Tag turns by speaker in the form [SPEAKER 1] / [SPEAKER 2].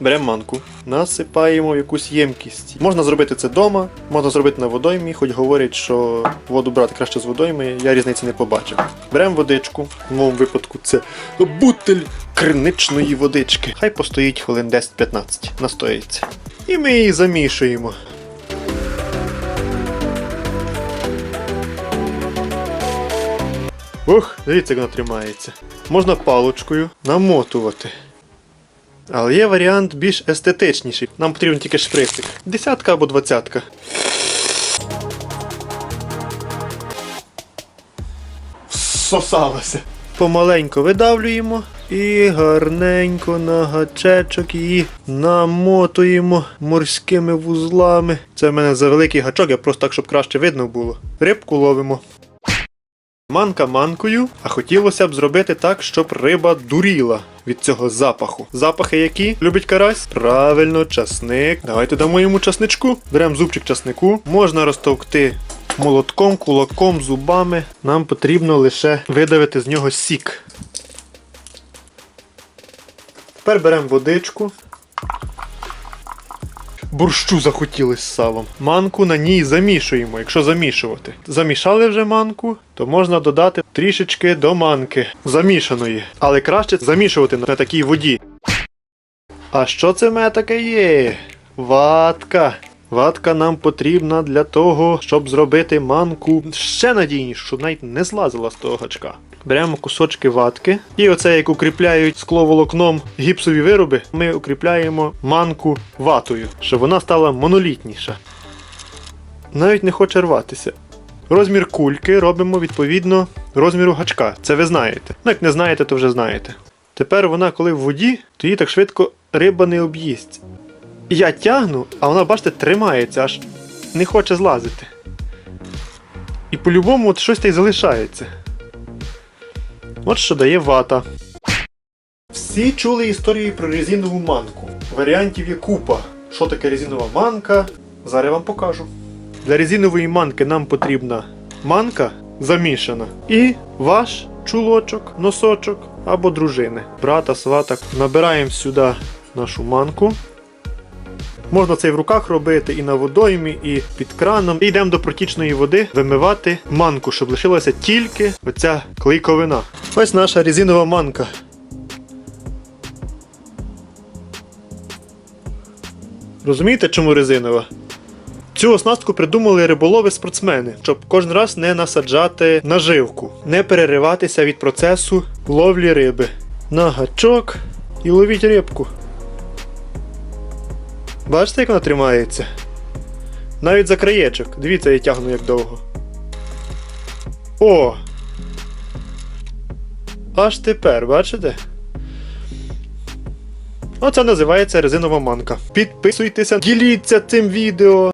[SPEAKER 1] Беремо манку, насипаємо якусь ємкість. Можна зробити це вдома, можна зробити на водоймі, хоч говорять, що воду брати краще з водойми, я різниці не побачив. Беремо водичку, в моєму випадку це бутель криничної водички. Хай постоїть хвилин 10-15, настоїться. І ми її замішуємо. Ух, дивіться, як вона тримається. Можна палочкою намотувати. Але є варіант більш естетичніший. Нам потрібен тільки шприцик. Десятка або двадцятка. Всосалося. Помаленько видавлюємо і гарненько на гачечок її намотуємо морськими вузлами. Це в мене за великий гачок, я просто так, щоб краще видно було. Рибку ловимо. Манка манкою, а хотілося б зробити так, щоб риба дуріла від цього запаху. Запахи які любить карась? Правильно, часник. Давайте дамо йому часничку. Беремо зубчик часнику. Можна розтовкти молотком, кулаком, зубами. Нам потрібно лише видавити з нього сік. Тепер беремо водичку. Борщу захотілось з салом. Манку на ній замішуємо, якщо замішувати. Замішали вже манку, то можна додати трішечки до манки замішаної. Але краще замішувати на такій воді. А що це в мене таке є? Ватка. Ватка нам потрібна для того, щоб зробити манку ще надійніше, щоб навіть не злазила з того гачка. Беремо кусочки ватки, і оце як укріпляють скловолокном гіпсові вироби, ми укріпляємо манку ватою, щоб вона стала монолітніша. Навіть не хоче рватися. Розмір кульки робимо відповідно розміру гачка. Це ви знаєте. Ну, як не знаєте, то вже знаєте. Тепер вона, коли в воді, то її так швидко риба не об'їсть. Я тягну, а вона, бачите, тримається, аж не хоче злазити. І по-любому от щось та й залишається. От що дає вата. Всі чули історії про резинову манку. Варіантів є купа. Що таке резинова манка? Зараз я вам покажу. Для резинової манки нам потрібна манка замішана і ваш чулочок, носочок або дружини. Брата, свата. Набираємо сюди нашу манку. Можна це і в руках робити, і на водоймі, і під краном. І йдемо до протічної води вимивати манку, щоб лишилася тільки оця клейковина. Ось наша резинова манка. Розумієте, чому резинова? Цю оснастку придумали риболови-спортсмени, щоб кожен раз не насаджати наживку, не перериватися від процесу ловлі риби. На гачок і ловіть рибку. Бачите, як вона тримається? Навіть за краєчок. Дивіться, я тягну як довго. О! Аж тепер, бачите? Оце називається резинова манка. Підписуйтеся, діліться цим відео.